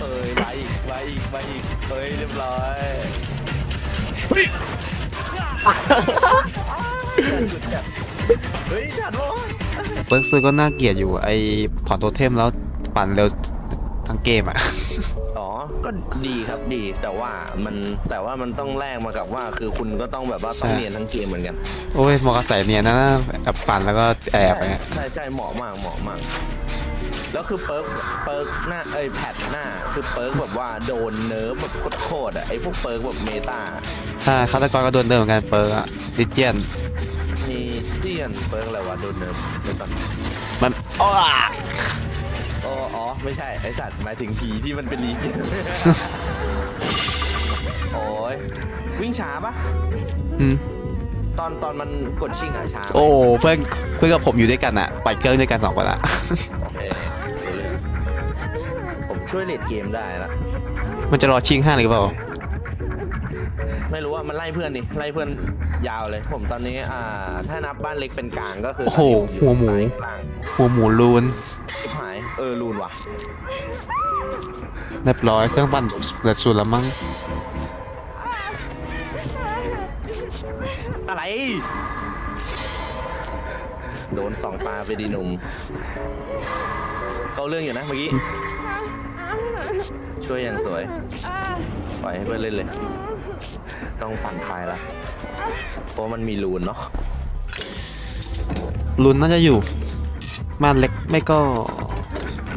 เอ้ยมาอีกมาอีกมาอีกเฮ้ยเรียบร้อยเฮ้ยเฮ้ยจัดโวะเปิร์กซื้อก็น่าเกลียดอยู่ไอถอนโทเทมแล้วปั่นเร็วทั้งเกมอะ อ๋อ ก็ดีครับดี แต่ว่ามันแต่ว่ามันต้องแลกมากับว่า คือคุณก็ต้องแบบว่าต้องใช่เรียนทั้งเกมเหมือนกัน โอ้ยมอกระใสเนียนนะแบบปั่นแล้วก็แอบไปใช่ใช่เหมาะมากเหมาะมาก แล้วคือเปิร์กเปิร์กหน้าเอ้ยแพทหน้า คือเปิร์กแบบว่าโดนเนิร์ฟแบบโคตรๆอะไอพวกเปิร์กแบบเมตาถ้าฆาตกรก็โดนเดิมเหมือนกันเปิร์กอะดิเจียนมีเจียนเปิร์กอะไรวะโดนเนิร์ฟเดี๋ยวก่อนมันอ้ออ๋ออ๋อไม่ใช่ไอสัตว์หมายถึงผีที่มันเป็นลีเจียนโอ้ยวิ่งช้าปะอืมตอนตอนมันกดชิงอะช้าโอ้เพื่อนเพื่อนกับผมอยู่ด้วยกันอะไปเครื่องด้วยกันสองคนอะ ช่วยเลดเกมได้ละมันจะรอชิงห้าหรือเปล่า ไม่รู้ว่ามันไล่เพื่อนนี่ไล่เพื่อนยาวเลย ผมตอนนี้อ่า ถ้านับบ้านเล็กเป็นกลางก็คือโอ้โหหัวหมู กลางหัวหมูลูนชิบหายเออรูนว่ะเรียบร้อยเครื่องปั่นเหลือสุดแล้วมั้งอะไร โดนสองตาไปดีหนุ่มเขาเรื่องอยู่นะเมื่อกี้ ช่วยอย่างสวย ปล่อยให้เพื่อนเล่นเลย ต้องปั่นไฟละ เพราะมันมีรูนเนาะลูนน่าจะอยู่บ้านเล็กไม่ก็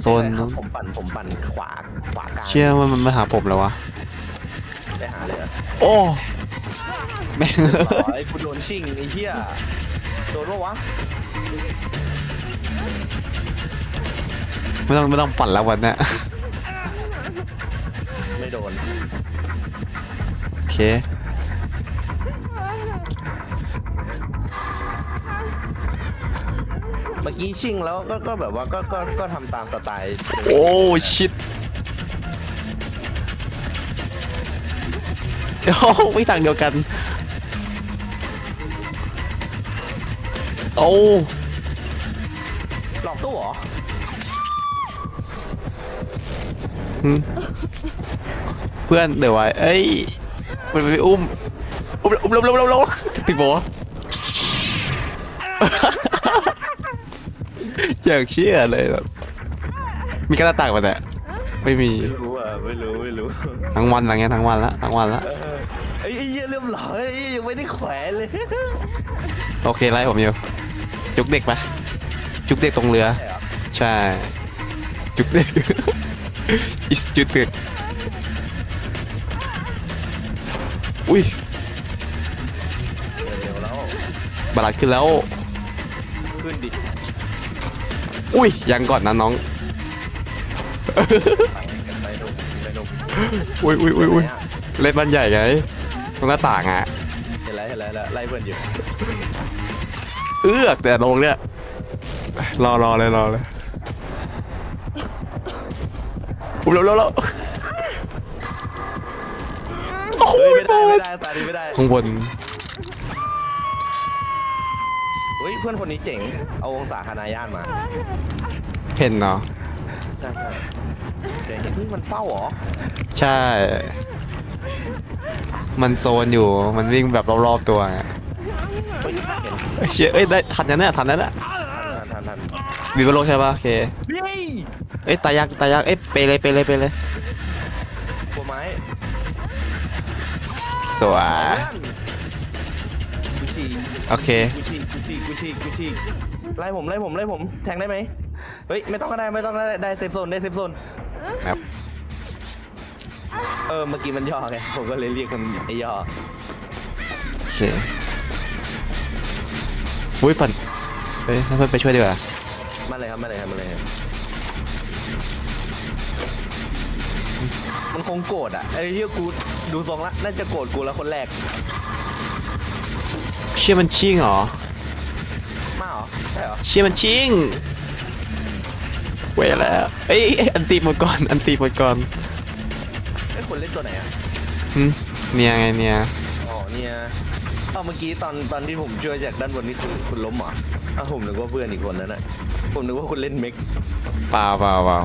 โซนใช่ครันู้บนผมปั่นผมปั่นขวาขวากลางเชื่อว่ามันมาหาผมแล้ววะ ได้หาเลยเหรอโอ้แม่งอ๋อไอ้กูโดนชิงไอ้เหี้ยโดนปะวะ ไม่ต้องไม่ต้องปั่นแล้ววันเนี้ยไม่ โดน โอเค เมื่อกี้ชิงแล้วก็ก็แบบว่าก็ก็ก็ทำตามสไตล์โอ้ชิตโอ้ไม่ต่างเดียวกัน โอ้หลอกตู้เหรอหึเพื่อนเดี๋ยวไว้เอ้ยมันไปอุ้มอุ้มอุ้มลงลงลงลงถึงบอกว่าอยากเชื่อเลยแบบมีกระต่างมาแต่ไม่มีไม่รู้อะไม่รู้ไม่รู้ทั้งวันอะไรเงี้ยทั้งวันละทั้งวันละเออไอ้ไอ้เหี้ยเริ่มหลอกไอ้เหี้ยยังไม่ได้แขวนเลยโอเคไล่ผมอยู่จุกเด็กปะจุกเด็กตรงเรือ ใช่เหรอใช่จุกเด็กอิสจุกเด็ก อุ้ยเร็วๆแล้วบาลัดขึ้นแล้ว ขึ้นดิอุ้ยยังก่อนนะน้อง ไปกันไปนุ่มไปนุ่มอุ้ยอุ้ยอุ้ยอุ้ยเล่นบ้านใหญ่ไงตรงหน้าต่างอะ เห็นแล้วเห็นแล้วเห็นแล้วไล่เพื่อนอยู่เอื้อกแต่ลงเนี่ยรอรอเลยรอเลยอุ้ยเร็วเร็วเร็ว ไม่ได้ไม่ได้ตาดีไม่ได้ข้างบนเฮ้ยเพื่อนคนนี้เจ๋ง เอาองศาคณาญาตมาเห็นเนาะใช่ใช่เจ๋งเฮ้ยมันเฝ้าเหรอใช่ มันโซนอยู่มันวิ่งแบบรอบๆตัวไงเฮ้ยเห็นเอ้ยเชี่ยเอ้ยได้ทันนะเนี่ยทันนะเนี่ยทันทันทันวีบโลกใช่ปะโอเคเฮ้ยเอ้ยตายยักตายยักเอ้ยไปเลยไปเลยไปเลย วยกูฉีกโอเค กูฉีกกูฉีกกูฉีกกูฉีกไล่ผมไล่ผมไล่ผมแทงได้ไหมเฮ้ยไม่ต้องก็ได้ไม่ต้องก็ได้ได้เซฟโซนได้เซฟโซนครับเออเมื่อกี้มันย่อไงผมก็เลยเรียกมันไอ้ย่อโอเคอุ้ยปั่นเฮ้ยให้เพื่อนไปช่วยดีกว่ามาเลยครับมาเลยครับมาเลยครับมันคงโกรธอะไอ้เหี้ยกู ดูทรงละน่าจะโกรธกูแล้วคนแรก เชี่ยมันชิงเหรอ มาเหรอใช่เหรอเชี่ยมันชิง เว้ยแล้วเอ้ยเอ้ยอันตีหมดก่อน อันตีหมดก่อนไอ้ยคนเล่นตัวไหนอะหึเนี่ยไงเนี่ยอ๋อเนี่ยเอ้าเมื่อกี้ตอนตอนที่ผมช่วยจากด้านบนนี่คือคุณล้มเหรออ้าวผมนึกว่าเพื่อนอีกคนนั้นน่ะผมนึกว่าคุณเล่นเมกเปล่าเปล่าเปล่า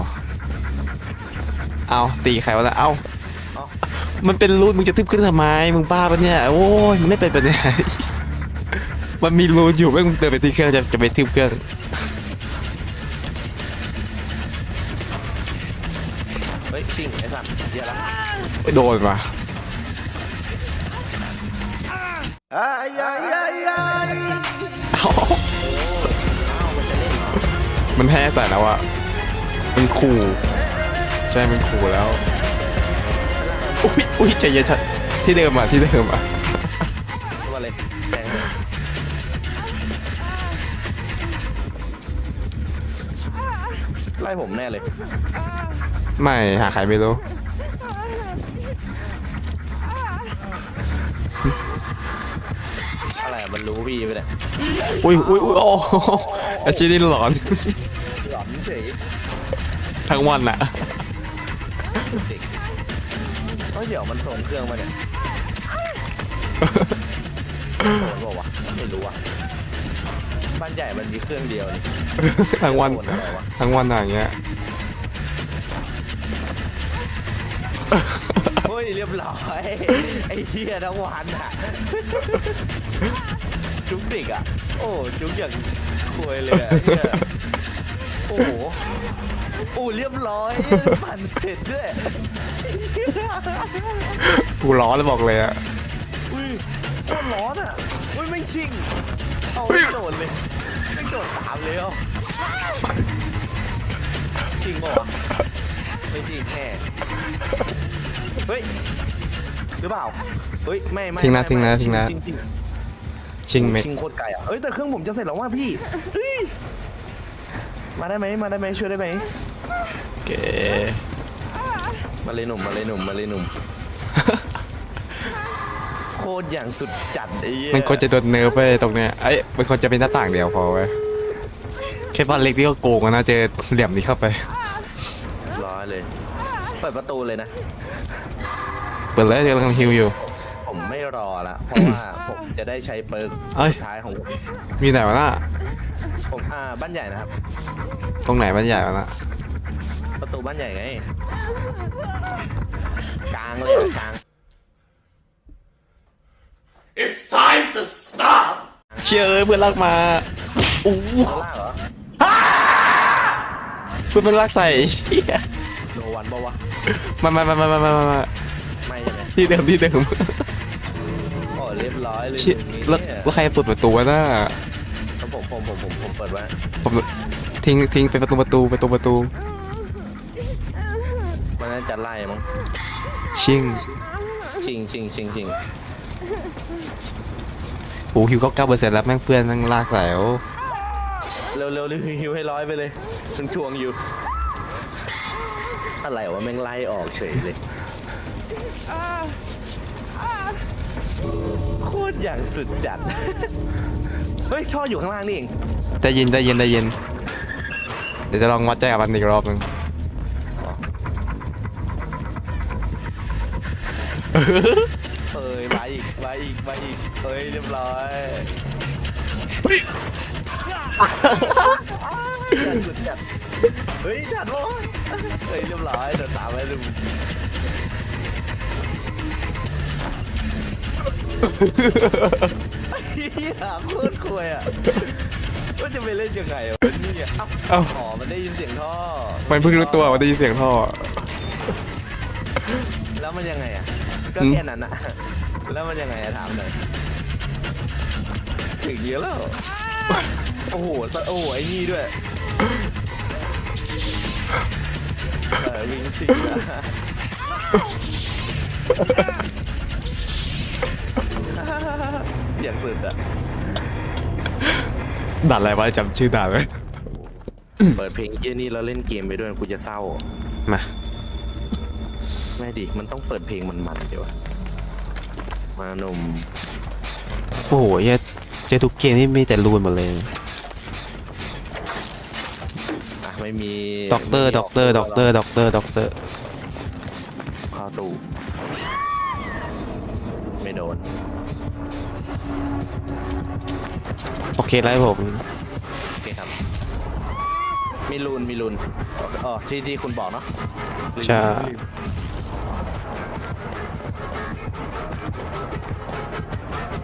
เอาตีใครวะนะเอาเอ้า มันเป็นรูนมึงจะทึบเครื่องทำไม มึงบ้าปะเนี่ย โอ้ยมันไม่เป็นไปได้มันมีรูนอยู่ไม่งมึงเดินไปที่เครื่องจะจะไปทึบเครื่อง เฮ้ยชิงไอ้สัตว์เหี้ยละโดนมา เอ้ามันจะเล่นเหรอมันแพ้ใส่แล้วอะมันขู่ ใช่ มันขู่แล้ว อุ้ยอุ้ยใจเย็นๆที่เดิมอะที่เดิมอะว่าเลยแทงเลยไล่ผมแน่เลย ไม่หาใครไม่รู้ อะไรอะมันรู้พี่ไปเนี่ยอุ้ยอุ้ยอุ้ยโอ้โหอาชีพนี้หลอน หลอนเฉยทั้งวันอะเด็ก เฮ้ยเดี๋ยวมันส่งเครื่องมาเนี่ยโดนบอกว่าวะไม่รู้อะบ้านใหญ่มันมีเครื่องเดียวนี่ทั้งวัน โดอะไรวะทั้งวันอะอย่างเงี้ย เฮ้ยเรียบร้อยไอ้เหี้ยทั้งวันอะจุ๊กเด็กอะ โอ้จุ๊กอย่างควยเลยอะเหี้ยโอ้โหโอ้เรียบร้อยปั่นเสร็จด้วย กูร้อนเลยบอกเลยอะอุ้ยโคตรร้อนอะอุ้ยไม่งชิงเอาไม่โดดเลยไม่งโดดตามเลยเหรอชิงบอกวะไม่ชิงแน่เฮ้ยหรือเปล่าเฮ้ยไม่ไม่ทิ้งนะไม่ทิ้งนะไม่ทิ้งนะชิงชิงชิงเม็ดชิงโคตรไกลอะ เอ้ยแต่เครื่องผมจะเสร็จแล้วว่าพี่เฮ้ยมาได้ไหมมาได้ไหมช่วยได้ไหมโอเค มาเลยหนุ่มมาเลยหนุ่มมาเลยหนุ่ม โคตรอย่างสุดจัดไอ้เหี้ยมันควรจะโดนเนิร์ฟไปตรงเนี้ยไอ้ยมันควรจะเป็นหน้าต่างเดียวพอเว้ยแค่บ้านเล็กนี่ก็โกงแล้วนะเจอเหลี่ยมนี้เข้าไป ร้อยเลยเปิดประตูเลยนะ เปิดเลยกำลังฮิวอยู่ ผมไม่รอละเพราะว่าผมจะได้ใช้เปิร์กเอ้ย สุดท้ายของผมมีไหนวะน่ะผมอ่าบ้านใหญ่นะครับ ตรงไหนมันใหญ่วะน่ะประตูบ้านใหญ่ไง กลางเลยอะกลาง It's time to stop. เชื่อเอ้ยเพื่อนลากมาอู้ข้างล่างเหรอเพื่อนมันลากใส่เหี้ยโนวันปะวะมามามามามามามามาไม่ใช่ไหมที่เดิมที่เดิมโอ้เรียบร้อยเลยเชี่ยอย่างนี้แล้วเนี่ยแล้วใครเปิดประตูวะน่ะแล้วผมผมผมผมผมเปิดไว้ ผมทิ้งทิ้งไปประตูประตูประตูประตูมันน่า จะไล่มั้งชิงชิงชิงชิงชิงโอ้ฮิวก็เก้าเปอร์เซ็นต์แล้วแม่งเพื่อนนั่งลากใส่โอ้เร็วเร็วรีวิวให้ร้อยไปเลยถึงทวงอยู่ อะไรวะแม่งไล่ออกเฉยเลยโคตรอย่างสุดจัด เฮ้ยท่ออยู่ข้างล่างนี่เองได้ยินได้ยินได้ยินเดี๋ยวจะลองวัดใจกับมันอีกรอบหนึง เอ้ยมาอีกมาอีกมาอีกเฮ้ยเรียบร้อยอย่างสุดจัดเฮ้ยจัดวะเฮ้ยเรียบร้อยเดี๋ยวตามไปดูเฮียโคตรควยอะว่าจะไปเล่นยังไงวะเนี่ยเอ้าเอ้า อ๋อมันได้ยินเสียงท่อมันเพิ่งรู้ตัวว่าได้ยินเสียงท่อ แล้วมันยังไงอะ ก็อืมแค่นั้นอะแล้วมันยังไงอะถามหน่อยถึงเยอะแล้ว โอ้โหสะโอ้โหไอ้นี่ด้วยเออวิ่งชิงอะอย่างสุดอะด่านอะไรวะจำชื่อด่านไว้เปิดเพลงเยี่ยนี่แล้วเล่นเกมไปด้วยกูจะเศร้า มา ไม่ดิ มันต้องเปิดเพลงมันๆเดี๋ยวอะมาหนุ่มโอ้โหเหี้ยเจอทุกเกมนี่มีแต่รูนหมดเลย อะไม่มีด็อกเตอร์ ด็อกเตอร์ ด็อกเตอร์ ด็อกเตอร์ ด็อกเตอร์ เข้าตู้ไม่โดน โอเคไล่ผม โอเคครับ มีรูน มีรูนเออที่ที่คุณบอกเนาะใช่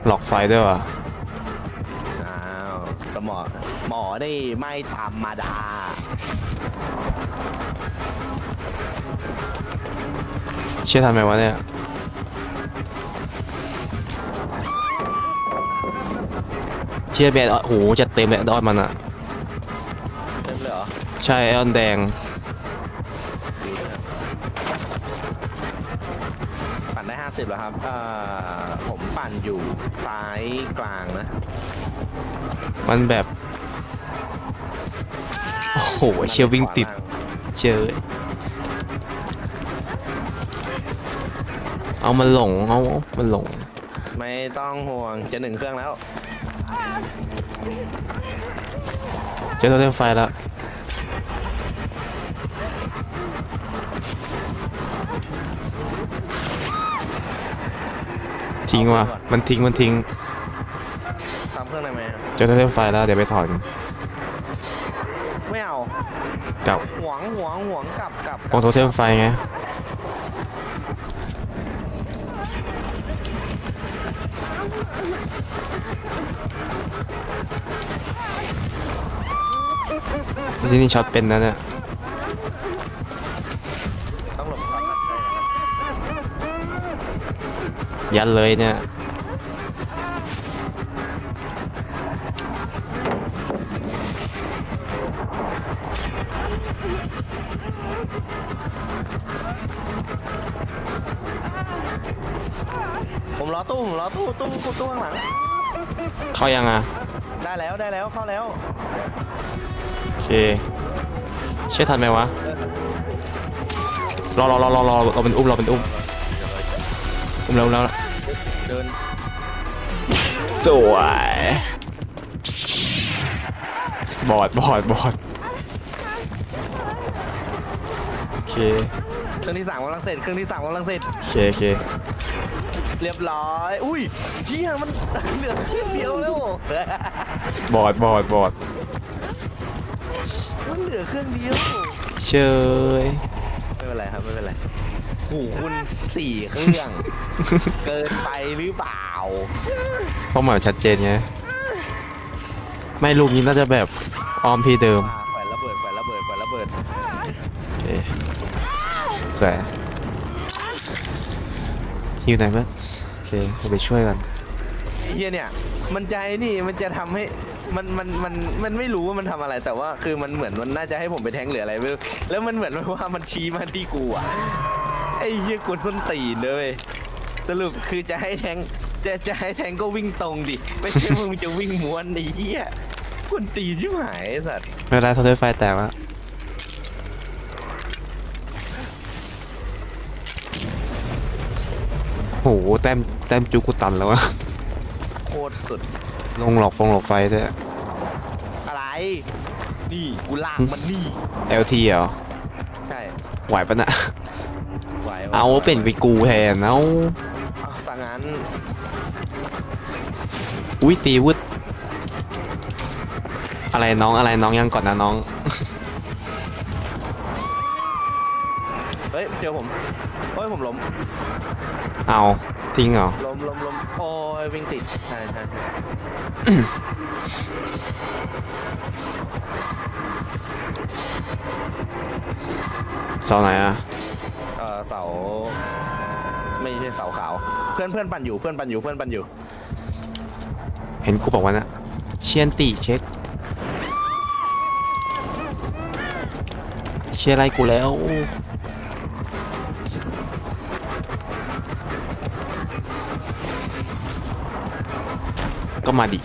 หลอกไฟด้วยวะอ้าวสมอหมอนี่ไม่ธรรมดา เชื่อทันไหมวะเนี่ย เชื่อแบดโอ้โหจัดเต็มเลยดอดมันอะเริ่มเลยเหรอใช่ไอออนแดง ปั่นได้ 50แล้วครับเอ่อผม ปั่นอยู่ซ้ายกลางนะ มันแบบ โอ้โหเชียววิ่งติดขวาล่าเชื่อเอามันหลงเอามันหลง ไม่ต้องห่วงจะหนึ่งเครื่องแล้ว เจอตัวเต็มไฟแล้ว ทิ้งว่ะ มันทิ้ง มันทิ้งทำเครื่องได้ไหมเจอตัวเต็มไฟแล้ว เดี๋ยวไปถอนไม่เอากลับหวงหวงหวงกลับกลับวงโทเทมไฟไง ที่นี่ช็อตเป็นนะเนี่ย ยัดเลยเนี่ยผมรอตู้ผมรอตู้ตู้ตู้ตู้ข้างหลัง เข้ายังอะ ได้แล้วได้แล้วเข้าแล้ว โอเค เชื่อทันไหมวะ รอรอรอรอรอเราเป็นอุ้มเราเป็นอุ้มอุ้มแล้วอุ้มแล้ว เดิน สวย บอดบอดบอดโอเคเครื่องที่สามกำลังเสร็จเครื่องที่สามกำลังเสร็จ โอเคโอเคเรียบร้อย อุ้ยเฮียมัน เหลือเครื่องเดียวแล้ว บอดบอดบอดมันเหลือเครื่องเดียว เชยไม่เป็นไรครับไม่เป็นไรโอ้โหคุณสี่เครื่อง เกินไปหรือเปล่าเป้าหมายชัดเจนไง ไม่ลูกนี้น่าจะแบบออมพี่เดิมอ่าแขวนระเบิดแขวนระเบิดแขวนระเบิด โอเคแสวยฮิวไหนเพื่อนโอเคเดี๋ยวไปช่วยกันไอ้เฮียเนี่ย มันใจนี่มันจะทำให้มันมันมันมันไม่รู้ว่ามันทำอะไรแต่ว่าคือมันเหมือนมันน่าจะให้ผมไปแทงค์หรืออะไรไม่รู้แล้วมันเหมือนว่ามันชี้มาที่กูอะไอ้เฮียกดส้นตีนเลยสรุปคือจะให้แทงค์จะจะให้แทงค์ก็วิ่งตรงดิ ไม่ใช่มึงจะวิ่งม้วนไอ้เฮียคนตีชิบหายไอ้สัตว์ไม่เป็นไรโทรไฟแตกแล้วโหแต้มแต้มจูกูตันแล้ววะ โคตรสุดลงหลอกฟงหลอกไฟด้วย อะไร นี่กูลากมันนี่ LT เหรอ ใช่ ไหวปะน่ะไหววะ เอาเป็นไปกูแทนเอาเอาสังงั้นอุ้ยตีวึดอะไรน้องอะไรน้องยังก่อนนะน้อง เฮ้ยเจอผมเฮ้ยผมล้มเอาทิ้งเหรอล้มล้มล้มโอ้ยวิ่งติดใช่ใช่ใช่เสาไหนอะเออเสา ไม่ใช่เสาขาว เพื่อนเพื่อนปั่นอยู่เพื่อนปั่นอยู่เพื่อนปั่นอยู่ เห็นกูบอกว่านะ เชียนตีเช็ค เชียร์อะไรกูแล้ว ก็มาดิ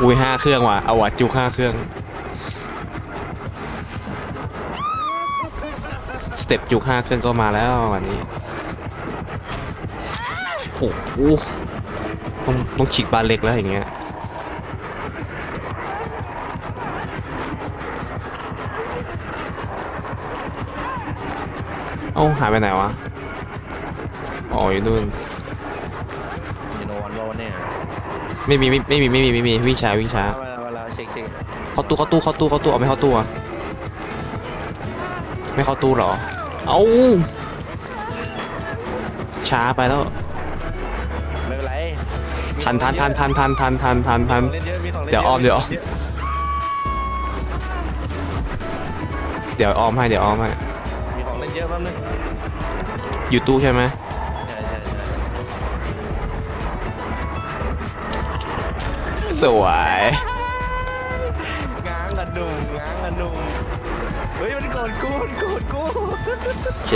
อุ้ยห้าเครื่องว่ะเอาวัดจุกห้าเครื่องสเต็ปจุกห้าเครื่องก็มาแล้ววันนี้โอ้โหต้องต้องฉีกบานเล็กแล้วอย่างเงี้ยเอ้าหายไปไหนวะอ๋ออยู่นู่น ยูโนวันโลเนี่ย ไม่มีไม่ไม่มีไม่มีไม่มีวิ่งช้าวิ่งช้า เวลาเวลาเช็คเช็คเข้าตู้เข้าตู้เข้าตู้เข้าตู้เอาไม่เข้าตู้อะไม่เข้าตู้เหรอ เอาช้าไปแล้ว ไม่เป็นไรทันทันทันทันทันทันทันทันทันมีของเล่นเยอะมีของเล่นเดี๋ยวออมเดี๋ยวเดี๋ยวออมให้เดี๋ยวออมให้มีของเล่นเยอะแป๊บนึงอยู่ตู้ใช่ไหม สวย ง้างกันดุงง้างกันดุงเฮ้ยมันโกรธกูมันโกรธกูโอเค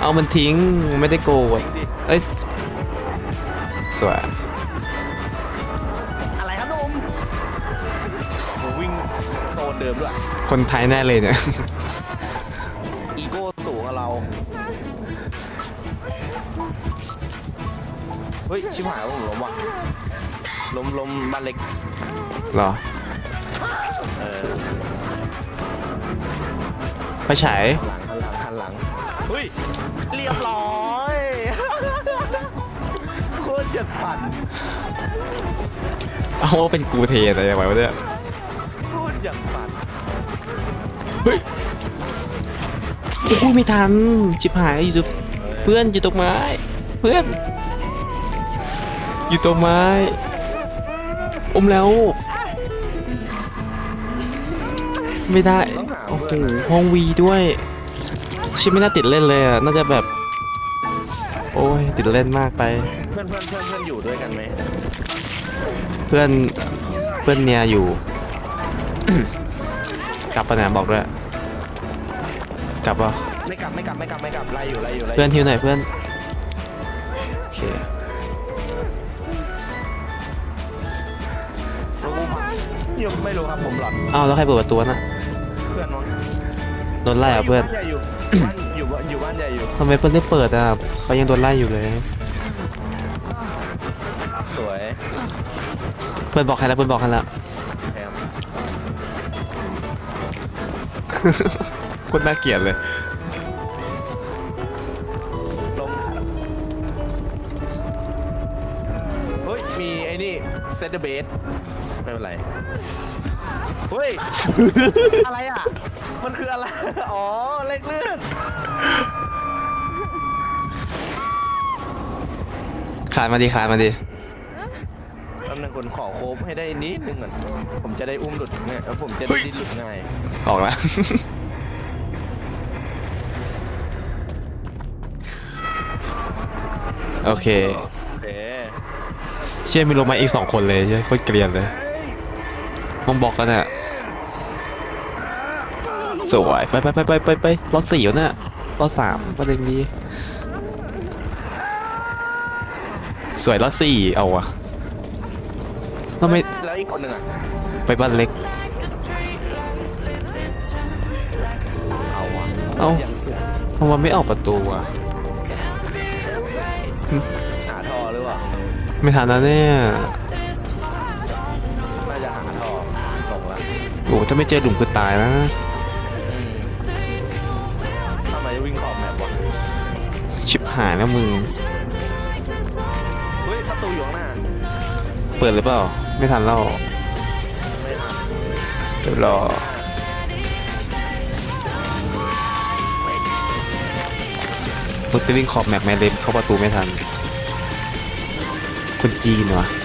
เอามันทิ้งไม่ได้โกดเอ้ยสวยอะไรครับนมโหวิ่งโซนเดิมด้วยคนไทยแน่เลยเนี่ย เฮ้ย ชิบหายว่าผมล้มว่ะล้มล้มบ้านเล็ก เหรอเออไปฉายหลังหันหลังหันหลังเฮ้ย เรียบร้อย โคตรเจ็ดปั่นเอาว่าเป็นกูเทอะไรไว้วะเนี่ยโคตรเจ็ดปั่นเฮ้ยโอ้ยไม่ทันชิบหายอยู่ตรงเพื่อนอยู่ตรงไม้ เพื่อน อยู่ตรงไม้ อมแล้ว ไม่ได้ต้องหาโอ้โหเพื่อนห้องวีด้วย ชิบไม่น่าติดเล่นเลยอะ น่าจะแบบ โอ้ย ติดเล่นมากไป เพื่อนเพื่อนเพื่อนเพื่อนอยู่ด้วยกันไหมเพื่อน เพื่อนเนี่ยอยู่ กลับปะเนี่ยบอกด้วย กลับปะไม่กลับไม่กลับไม่กลับไม่กลับไล่อยู่ไล่อยู่ไล่ยู่ เพื่อนทิวหน่อยเพื่อน โอเค ยังไม่รู้ครับผมหลอนอ้าวแล้วใครเปิดประตูน่ะเพื่อนมั้งโดนไล่เหรอะเพื่อนบ้านใหญ่อยู่บ้านอยู่บ้านอยู่บ้านใหญ่อยู่ทำไมเพื่อนไม่เปิดอะเขายังโดนไล่อยู่เลย สวยเพื่อนบอกให้แล้วเพื่อนบอกให้แล้วแถมคนน่าเกลียดเลย นี่เซตเดอร์เบสไม่เป็นไร เฮ้ย อะไรอะ มันคืออะไร อ๋อ เลขเลื่อนขายมาดิขายมาดิแป๊บนึงคนขอโคบให้ได้นิดนึงก่อน ผมจะได้อุ้มหลุดง่ายแล้วผมจะได้ดิ้นหลุดง่าย ออกแล้ว โอเคโอเคเชี่ยมีลงมาอีกสองคนเลยเชี่ยโคตรเกลียดเลยมองบอกกันอะสวยไปไปไปไปไปไปรถสี่อยู่น่ะรถสามประเด็นนี้สวยรถสี่เอาวะทำไมแล้วอีกคนหนึ่งอะไปบ้านเล็ก เอาวะเอ้ายังสุดทำไมไม่ออกประตูอะ ไม่ทันนะเนี่ยน่าจะหาท่อส่งละโอ้ถ้าไม่เจอหลุมคือตายนะทำไมวิ่งขอบแมปวะชิบหายแล้วมึง เฮ้ยประตูอยู่ข้างหน้า เปิดหรือเปล่า ไม่ทันแล้วไม่ทันเดี๋ยวรอรถไปวิ่งขอบแมปแมเล็เข้าประตูไม่ทัน คนจีนวะ